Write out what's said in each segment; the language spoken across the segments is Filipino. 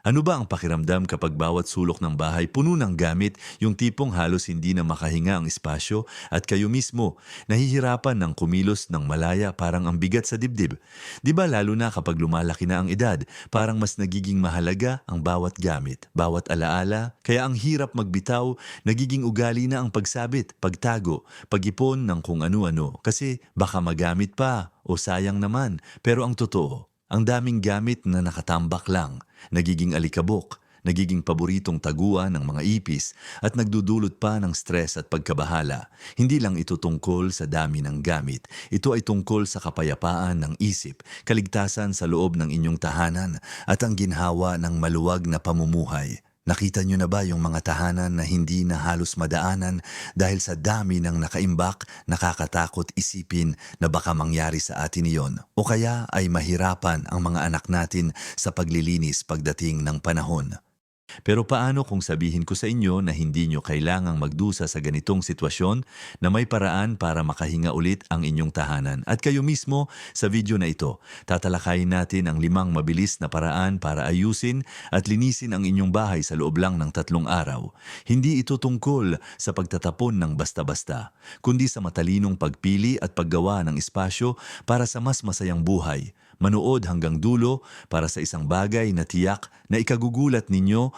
Ano ba ang pakiramdam kapag bawat sulok ng bahay puno ng gamit, yung tipong halos hindi na makahinga ang espasyo at kayo mismo nahihirapan ng kumilos ng malaya parang ang bigat sa dibdib? Di ba lalo na kapag lumalaki na ang edad, parang mas nagiging mahalaga ang bawat gamit, bawat alaala, kaya ang hirap magbitaw, nagiging ugali na ang pagsabit, pagtago, pag-ipon ng kung ano-ano kasi baka magamit pa o sayang naman. Pero ang totoo, ang daming gamit na nakatambak lang, nagiging alikabok, nagiging paboritong taguan ng mga ipis at nagdudulot pa ng stress at pagkabahala. Hindi lang ito tungkol sa dami ng gamit. Ito ay tungkol sa kapayapaan ng isip, kaligtasan sa loob ng inyong tahanan at ang ginhawa ng maluwag na pamumuhay. Nakita nyo na ba yung mga tahanan na hindi na halos madaanan dahil sa dami ng nakaimbak, nakakatakot isipin na baka mangyari sa atin iyon o kaya ay mahirapan ang mga anak natin sa paglilinis pagdating ng panahon. Pero paano kung sabihin ko sa inyo na hindi nyo kailangang magdusa sa ganitong sitwasyon na may paraan para makahinga ulit ang inyong tahanan? At kayo mismo sa video na ito, tatalakayin natin ang limang mabilis na paraan para ayusin at linisin ang inyong bahay sa loob lang ng tatlong araw. Hindi ito tungkol sa pagtatapon ng basta-basta, kundi sa matalinong pagpili at paggawa ng espasyo para sa mas masayang buhay manood hanggang dulo para sa isang bagay na tiyak na ikagugulat ninyo.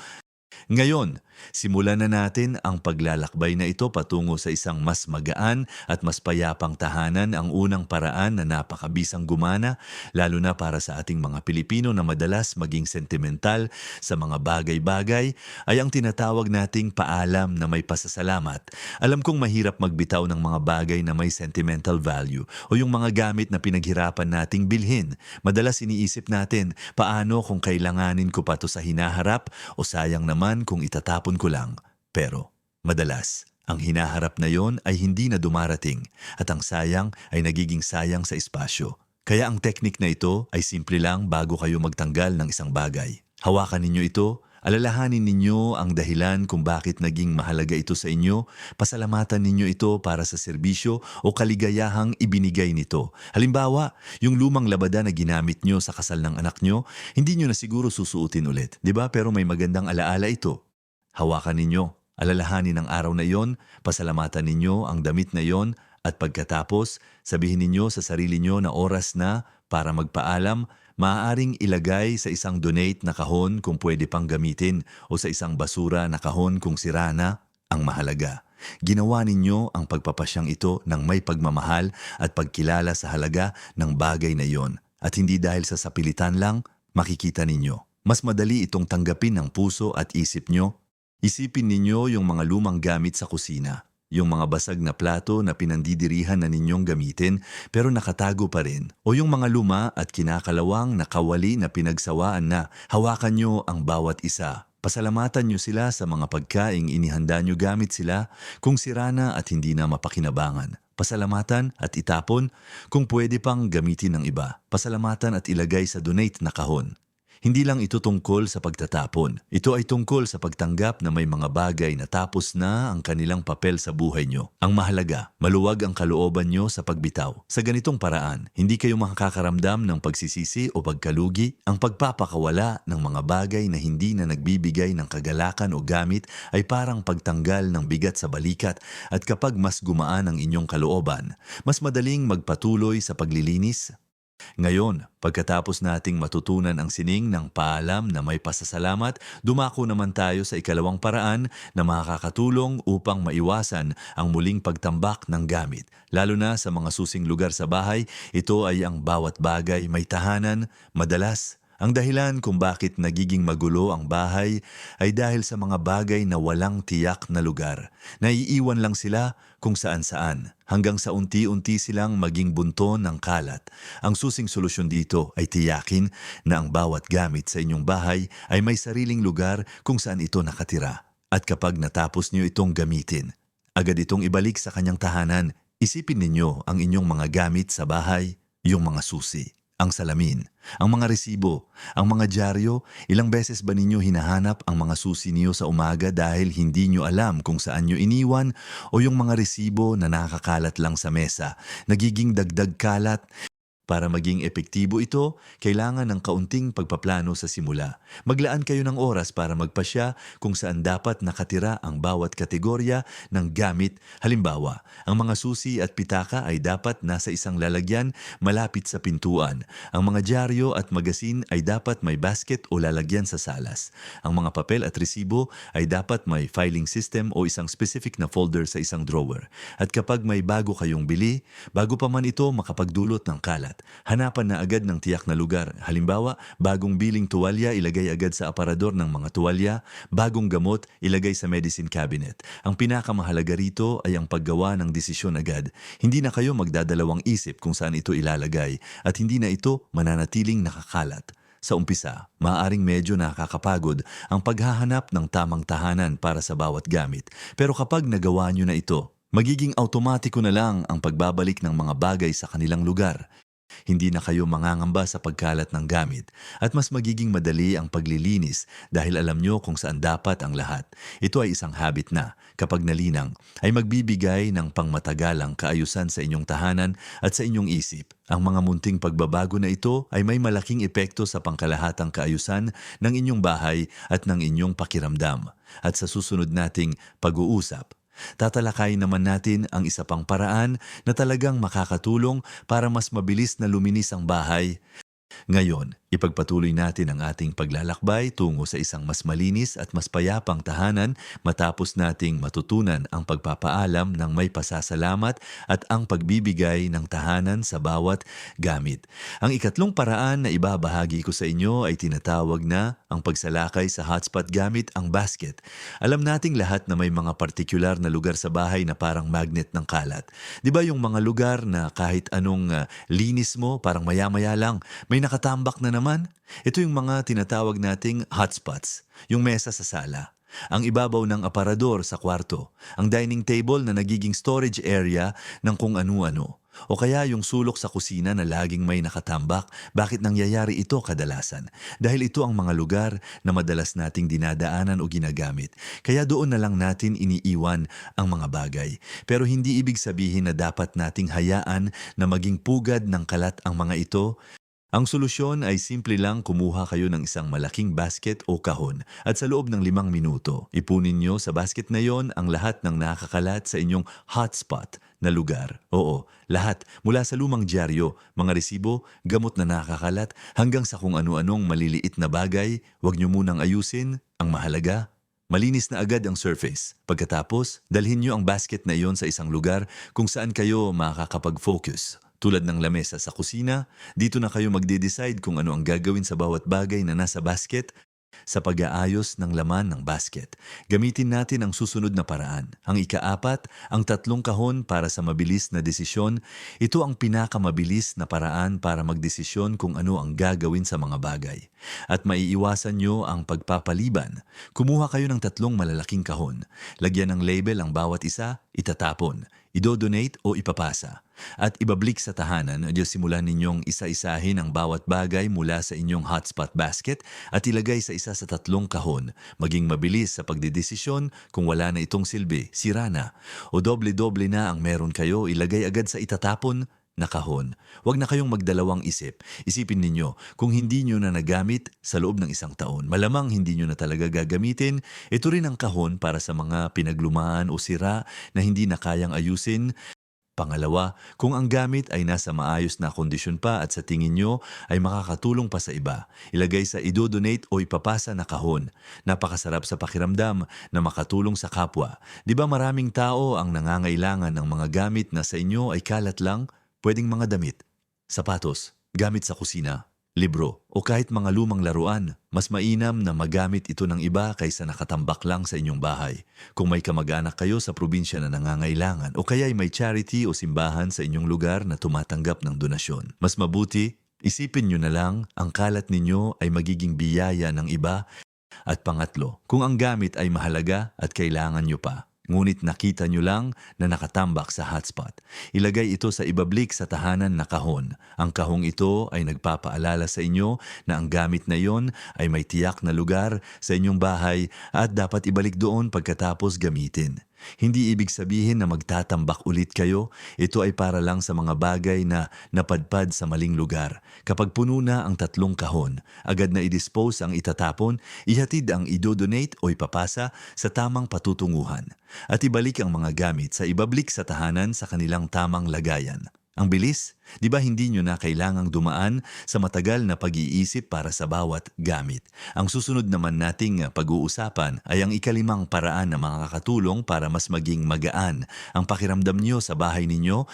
Ngayon, simulan na natin ang paglalakbay na ito patungo sa isang mas magaan at mas payapang tahanan ang unang paraan na napakabisang gumana, lalo na para sa ating mga Pilipino na madalas maging sentimental sa mga bagay-bagay, ay ang tinatawag nating paalam na may pasasalamat. Alam kong mahirap magbitaw ng mga bagay na may sentimental value o yung mga gamit na pinaghirapan nating bilhin. Madalas iniisip natin, paano kung kailanganin ko pa to sa hinaharap o sayang naman kung itatapon ko lang. Pero, madalas, ang hinaharap na yon ay hindi na dumarating at ang sayang ay nagiging sayang sa espasyo. Kaya ang teknik na ito ay simple lang bago kayo magtanggal ng isang bagay. Hawakan ninyo ito, alalahanin ninyo ang dahilan kung bakit naging mahalaga ito sa inyo, pasalamatan ninyo ito para sa serbisyo o kaligayahang ibinigay nito. Halimbawa, yung lumang labada na ginamit nyo sa kasal ng anak nyo, hindi nyo na siguro susuotin ulit, di ba? Pero may magandang alaala ito. Hawakan ninyo, alalahanin ang araw na iyon, pasalamatan ninyo ang damit na iyon, at pagkatapos, sabihin ninyo sa sarili nyo na oras na para magpaalam, maaaring ilagay sa isang donate na kahon kung pwede pang gamitin o sa isang basura na kahon kung sira na, ang mahalaga. Ginawa ninyo ang pagpapasyang ito ng may pagmamahal at pagkilala sa halaga ng bagay na iyon. At hindi dahil sa sapilitan lang, makikita ninyo. Mas madali itong tanggapin ng puso at isip nyo Isipin ninyo yung mga lumang gamit sa kusina, yung mga basag na plato na pinandidirihan na ninyong gamitin pero nakatago pa rin, o yung mga luma at kinakalawang nakawali na pinagsawaan na hawakan nyo ang bawat isa. Pasalamatan nyo sila sa mga pagkaing inihanda nyo gamit sila kung sira na at hindi na mapakinabangan. Pasalamatan at itapon kung pwede pang gamitin ng iba. Pasalamatan at ilagay sa donate na kahon. Hindi lang ito tungkol sa pagtatapon. Ito ay tungkol sa pagtanggap na may mga bagay na tapos na ang kanilang papel sa buhay nyo. Ang mahalaga, maluwag ang kalooban nyo sa pagbitaw. Sa ganitong paraan, hindi kayo makakaramdam ng pagsisisi o pagkalugi. Ang pagpapakawala ng mga bagay na hindi na nagbibigay ng kagalakan o gamit ay parang pagtanggal ng bigat sa balikat at kapag mas gumaan ang inyong kalooban, mas madaling magpatuloy sa paglilinis, ngayon, pagkatapos nating matutunan ang sining ng paalam na may pasasalamat, dumako naman tayo sa ikalawang paraan na makakatulong upang maiwasan ang muling pagtambak ng gamit. Lalo na sa mga susing lugar sa bahay, ito ay ang bawat bagay may tahanan, madalas ang dahilan kung bakit nagiging magulo ang bahay ay dahil sa mga bagay na walang tiyak na lugar. Naiiwan lang sila kung saan-saan hanggang sa unti-unti silang maging bunto ng kalat. Ang susing solusyon dito ay tiyakin na ang bawat gamit sa inyong bahay ay may sariling lugar kung saan ito nakatira. At kapag natapos niyo itong gamitin, agad itong ibalik sa kanyang tahanan. Isipin ninyo ang inyong mga gamit sa bahay, yung mga susi ang salamin, ang mga resibo, ang mga dyaryo, ilang beses ba ninyo hinahanap ang mga susi niyo sa umaga dahil hindi nyo alam kung saan nyo iniwan? O yung mga resibo na nakakalat lang sa mesa, nagiging dagdag kalat, Para maging epektibo ito, kailangan ng kaunting pagpaplano sa simula. Maglaan kayo ng oras para magpasya kung saan dapat nakatira ang bawat kategorya ng gamit. Halimbawa, ang mga susi at pitaka ay dapat nasa isang lalagyan malapit sa pintuan. Ang mga dyaryo at magasin ay dapat may basket o lalagyan sa salas. Ang mga papel at resibo ay dapat may filing system o isang specific na folder sa isang drawer. At kapag may bago kayong bili, bago pa man ito makapagdulot ng kalat, hanapan na agad ng tiyak na lugar. Halimbawa, bagong biling tuwalya ilagay agad sa aparador ng mga tuwalya, bagong gamot ilagay sa medicine cabinet. Ang pinakamahalaga rito ay ang paggawa ng desisyon agad. Hindi na kayo magdadalawang isip kung saan ito ilalagay at hindi na ito mananatiling nakakalat. Sa umpisa, maaaring medyo nakakapagod ang paghahanap ng tamang tahanan para sa bawat gamit. Pero kapag nagawa nyo na ito, magiging automatiko na lang ang pagbabalik ng mga bagay sa kanilang lugar. Hindi na kayo mangangamba sa pagkalat ng gamit at mas magiging madali ang paglilinis dahil alam nyo kung saan dapat ang lahat. Ito ay isang habit na, kapag nalinang, ay magbibigay ng pangmatagalang kaayusan sa inyong tahanan at sa inyong isip. Ang mga munting pagbabago na ito ay may malaking epekto sa pangkalahatang kaayusan ng inyong bahay at ng inyong pakiramdam. At sa susunod nating pag-uusap, Tatalakayin naman natin ang isa pang paraan na talagang makakatulong para mas mabilis na luminis ang bahay. Ngayon, ipagpatuloy natin ang ating paglalakbay tungo sa isang mas malinis at mas payapang tahanan matapos nating matutunan ang pagpapaalam ng may pasasalamat at ang pagbibigay ng tahanan sa bawat gamit. Ang ikatlong paraan na ibabahagi ko sa inyo ay tinatawag na ang pagsalakay sa hotspot gamit ang basket. Alam nating lahat na may mga partikular na lugar sa bahay na parang magnet ng kalat. Di ba yung mga lugar na kahit anong ah, linis mo, parang maya-maya lang, may nakatambak na naman? Ito yung mga tinatawag nating hotspots, yung mesa sa sala. Ang ibabaw ng aparador sa kwarto, ang dining table na nagiging storage area ng kung ano-ano. O kaya yung sulok sa kusina na laging may nakatambak, bakit nangyayari ito kadalasan? Dahil ito ang mga lugar na madalas nating dinadaanan o ginagamit. Kaya doon na lang natin iniiwan ang mga bagay. Pero hindi ibig sabihin na dapat nating hayaan na maging pugad ng kalat ang mga ito ang solusyon ay simple lang kumuha kayo ng isang malaking basket o kahon at sa loob ng limang minuto, ipunin nyo sa basket na yon ang lahat ng nakakalat sa inyong hotspot na lugar. Oo, lahat mula sa lumang dyaryo, mga resibo, gamot na nakakalat hanggang sa kung ano-anong maliliit na bagay, huwag nyo munang ayusin. Ang mahalaga, Malinis na agad ang surface. Pagkatapos, dalhin nyo ang basket na iyon sa isang lugar kung saan kayo makakapag-focus. Tulad ng lamesa sa kusina, dito na kayo magde-decide kung ano ang gagawin sa bawat bagay na nasa basket sa pag-aayos ng laman ng basket. Gamitin natin ang susunod na paraan. Ang ikaapat, ang tatlong kahon para sa mabilis na desisyon. Ito ang pinakamabilis na paraan para magdesisyon kung ano ang gagawin sa mga bagay. At maiiwasan nyo ang pagpapaliban. Kumuha kayo ng tatlong malalaking kahon. Lagyan ng label ang bawat isa, itatapon, idodonate o ipapasa. At ibablik sa tahanan, adyo simulan ninyong isa-isahin ang bawat bagay mula sa inyong hotspot basket at ilagay sa isa sa tatlong kahon. Maging mabilis sa pagdidesisyon kung wala na itong silbi, sira na. O doble-doble na ang meron kayo, ilagay agad sa itatapon na kahon. Huwag na kayong magdalawang isip. Isipin ninyo, kung hindi nyo na nagamit sa loob ng isang taon, malamang hindi nyo na talaga gagamitin, ito rin ang kahon para sa mga pinaglumaan o sira na hindi na kayang ayusin Pangalawa, kung ang gamit ay nasa maayos na kondisyon pa at sa tingin nyo ay makakatulong pa sa iba, ilagay sa idodonate o ipapasa na kahon. Napakasarap sa pakiramdam na makatulong sa kapwa. Di ba maraming tao ang nangangailangan ng mga gamit na sa inyo ay kalat lang? Pwedeng mga damit, sapatos, gamit sa kusina, libro o kahit mga lumang laruan, mas mainam na magamit ito ng iba kaysa nakatambak lang sa inyong bahay. Kung may kamag-anak kayo sa probinsya na nangangailangan o kaya ay may charity o simbahan sa inyong lugar na tumatanggap ng donasyon, mas mabuti, isipin nyo na lang ang kalat ninyo ay magiging biyaya ng iba at pangatlo, kung ang gamit ay mahalaga at kailangan nyo pa, Ngunit nakita nyo lang na nakatambak sa hotspot. Ilagay ito sa ibablik sa tahanan na kahon. Ang kahong ito ay nagpapaalala sa inyo na ang gamit na iyon ay may tiyak na lugar sa inyong bahay at dapat ibalik doon pagkatapos gamitin. Hindi ibig sabihin na magtatambak ulit kayo. Ito ay para lang sa mga bagay na napadpad sa maling lugar. Kapag puno na ang tatlong kahon, agad na i-dispose ang itatapon, ihatid ang idodonate o ipapasa sa tamang patutunguhan. At ibalik ang mga gamit sa ibablik sa tahanan sa kanilang tamang lagayan. Ang bilis, di ba hindi nyo na kailangang dumaan sa matagal na pag-iisip para sa bawat gamit. Ang susunod naman nating pag-uusapan ay ang ikalimang paraan na makakatulong para mas maging magaan ang pakiramdam nyo sa bahay ninyo.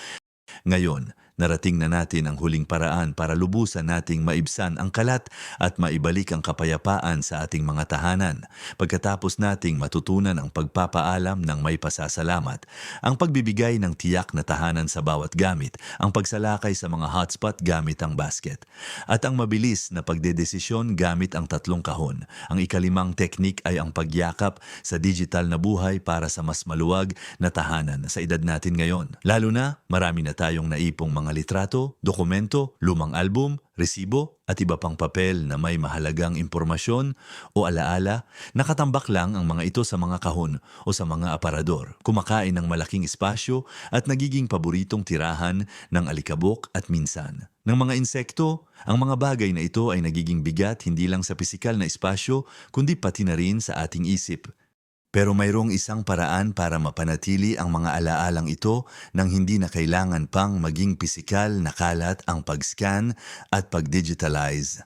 Ngayon, narating na natin ang huling paraan para lubusan nating maibsan ang kalat at maibalik ang kapayapaan sa ating mga tahanan. Pagkatapos nating matutunan ang pagpapaalam ng may pasasalamat, ang pagbibigay ng tiyak na tahanan sa bawat gamit, ang pagsalakay sa mga hotspot gamit ang basket, at ang mabilis na pagdedesisyon gamit ang tatlong kahon. Ang ikalimang teknik ay ang pagyakap sa digital na buhay para sa mas maluwag na tahanan sa edad natin ngayon. Lalo na, marami na tayong naipong mga litrato, dokumento, lumang album, resibo at iba pang papel na may mahalagang impormasyon o alaala, nakatambak lang ang mga ito sa mga kahon o sa mga aparador, kumakain ng malaking espasyo at nagiging paboritong tirahan ng alikabok at minsan. Ng mga insekto, ang mga bagay na ito ay nagiging bigat hindi lang sa pisikal na espasyo kundi pati na rin sa ating isip. Pero mayroong isang paraan para mapanatili ang mga alaalang ito nang hindi na kailangan pang maging pisikal na kalat ang pag-scan at pag-digitalize.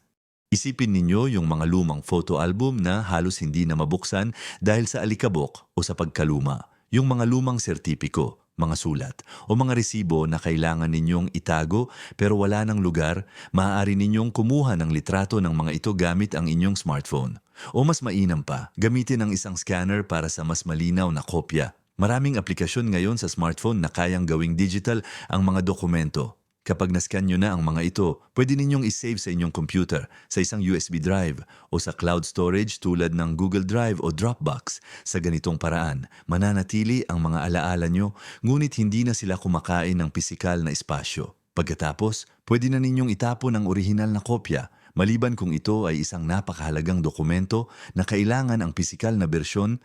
Isipin ninyo yung mga lumang photo album na halos hindi na mabuksan dahil sa alikabok o sa pagkaluma. Yung mga lumang sertipiko, mga sulat, o mga resibo na kailangan ninyong itago pero wala ng lugar, maaari ninyong kumuha ng litrato ng mga ito gamit ang inyong smartphone. O mas mainam pa, gamitin ang isang scanner para sa mas malinaw na kopya. Maraming aplikasyon ngayon sa smartphone na kayang gawing digital ang mga dokumento. Kapag nascan nyo na ang mga ito, pwede ninyong isave sa inyong computer, sa isang USB drive, o sa cloud storage tulad ng Google Drive o Dropbox. Sa ganitong paraan, mananatili ang mga alaala nyo, ngunit hindi na sila kumakain ng pisikal na espasyo. Pagkatapos, pwede na ninyong itapon ang orihinal na kopya, maliban kung ito ay isang napakahalagang dokumento na kailangan ang pisikal na bersyon,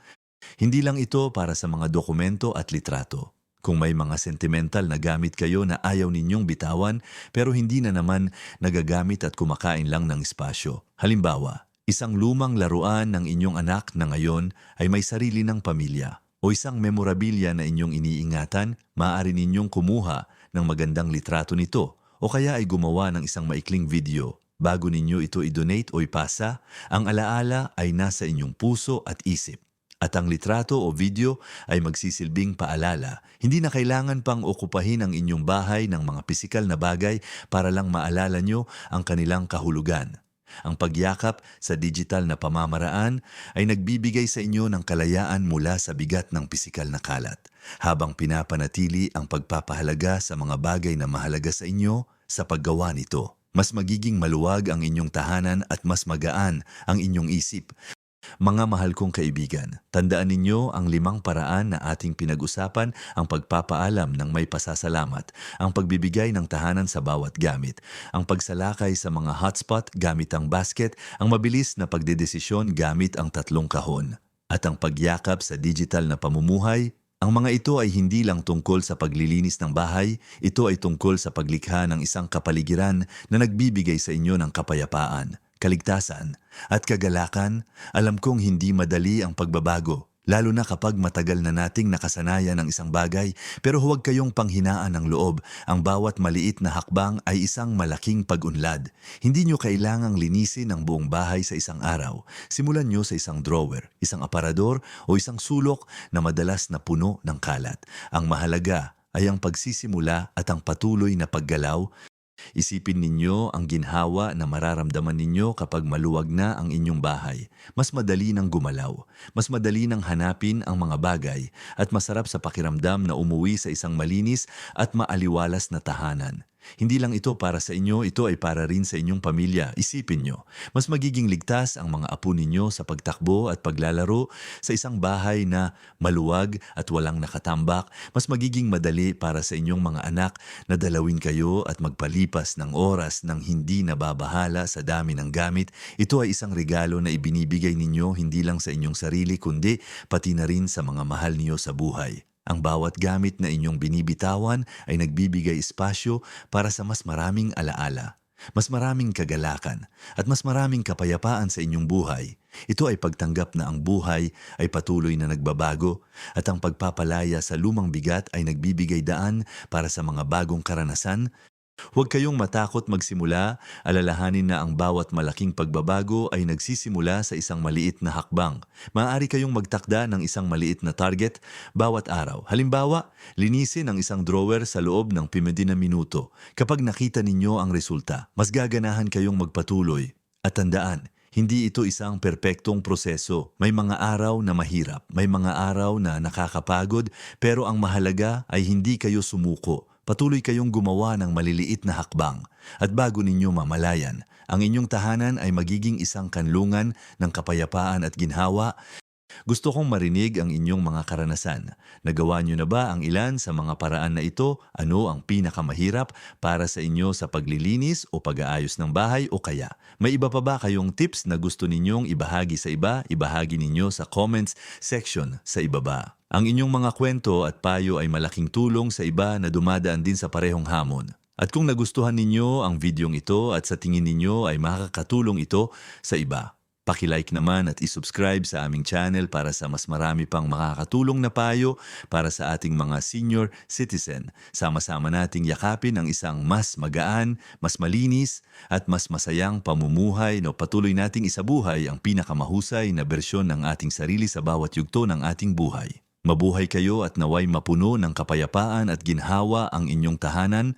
hindi lang ito para sa mga dokumento at litrato. Kung may mga sentimental na gamit kayo na ayaw ninyong bitawan pero hindi na naman nagagamit at kumakain lang ng espasyo. Halimbawa, isang lumang laruan ng inyong anak na ngayon ay may sarili ng pamilya o isang memorabilia na inyong iniingatan, maaari ninyong kumuha ng magandang litrato nito o kaya ay gumawa ng isang maikling video. Bago ninyo ito i-donate o ipasa, ang alaala ay nasa inyong puso at isip. At ang litrato o video ay magsisilbing paalala. Hindi na kailangan pang okupahin ang inyong bahay ng mga pisikal na bagay para lang maalala nyo ang kanilang kahulugan. Ang pagyakap sa digital na pamamaraan ay nagbibigay sa inyo ng kalayaan mula sa bigat ng pisikal na kalat, habang pinapanatili ang pagpapahalaga sa mga bagay na mahalaga sa inyo sa paggawa nito. Mas magiging maluwag ang inyong tahanan at mas magaan ang inyong isip mga mahal kong kaibigan, tandaan ninyo ang limang paraan na ating pinag-usapan ang pagpapaalam ng may pasasalamat, ang pagbibigay ng tahanan sa bawat gamit, ang pagsalakay sa mga hotspot gamit ang basket, ang mabilis na pagdedesisyon gamit ang tatlong kahon, at ang pagyakap sa digital na pamumuhay. Ang mga ito ay hindi lang tungkol sa paglilinis ng bahay, ito ay tungkol sa paglikha ng isang kapaligiran na nagbibigay sa inyo ng kapayapaan kaligtasan, at kagalakan, alam kong hindi madali ang pagbabago, lalo na kapag matagal na nating nakasanayan ng isang bagay, pero huwag kayong panghinaan ng loob. Ang bawat maliit na hakbang ay isang malaking pag-unlad. Hindi nyo kailangang linisin ang buong bahay sa isang araw. Simulan nyo sa isang drawer, isang aparador o isang sulok na madalas na puno ng kalat. Ang mahalaga ay ang pagsisimula at ang patuloy na paggalaw Isipin ninyo ang ginhawa na mararamdaman ninyo kapag maluwag na ang inyong bahay. Mas madali nang gumalaw, mas madali nang hanapin ang mga bagay, at masarap sa pakiramdam na umuwi sa isang malinis at maaliwalas na tahanan. Hindi lang ito para sa inyo, ito ay para rin sa inyong pamilya. Isipin nyo, mas magiging ligtas ang mga apo ninyo sa pagtakbo at paglalaro sa isang bahay na maluwag at walang nakatambak. Mas magiging madali para sa inyong mga anak na dalawin kayo at magpalipas ng oras ng hindi nababahala sa dami ng gamit. Ito ay isang regalo na ibinibigay ninyo hindi lang sa inyong sarili kundi pati na rin sa mga mahal niyo sa buhay. Ang bawat gamit na inyong binibitawan ay nagbibigay espasyo para sa mas maraming alaala, mas maraming kagalakan, at mas maraming kapayapaan sa inyong buhay. Ito ay pagtanggap na ang buhay ay patuloy na nagbabago at ang pagpapalaya sa lumang bigat ay nagbibigay daan para sa mga bagong karanasan Huwag kayong matakot magsimula, alalahanin na ang bawat malaking pagbabago ay nagsisimula sa isang maliit na hakbang. Maaari kayong magtakda ng isang maliit na target bawat araw. Halimbawa, linisin ang isang drawer sa loob ng pimedi na minuto. Kapag nakita ninyo ang resulta, mas gaganahan kayong magpatuloy. At tandaan, hindi ito isang perpektong proseso. May mga araw na mahirap, may mga araw na nakakapagod, pero ang mahalaga ay hindi kayo sumuko. Patuloy kayong gumawa ng maliliit na hakbang at bago ninyo mamalayan, ang inyong tahanan ay magiging isang kanlungan ng kapayapaan at ginhawa. Gusto kong marinig ang inyong mga karanasan. Nagawa niyo na ba ang ilan sa mga paraan na ito? Ano ang pinakamahirap para sa inyo sa paglilinis o pag-aayos ng bahay o kaya? May iba pa ba kayong tips na gusto ninyong ibahagi sa iba? Ibahagi ninyo sa comments section sa ibaba. Ang inyong mga kwento at payo ay malaking tulong sa iba na dumadaan din sa parehong hamon. At kung nagustuhan ninyo ang videong ito at sa tingin ninyo ay makakatulong ito sa iba, Pakilike naman at isubscribe sa aming channel para sa mas marami pang makakatulong na payo para sa ating mga senior citizen. Sama-sama nating yakapin ang isang mas magaan, mas malinis at mas masayang pamumuhay no patuloy nating isabuhay ang pinakamahusay na bersyon ng ating sarili sa bawat yugto ng ating buhay. Mabuhay kayo at naway mapuno ng kapayapaan at ginhawa ang inyong tahanan.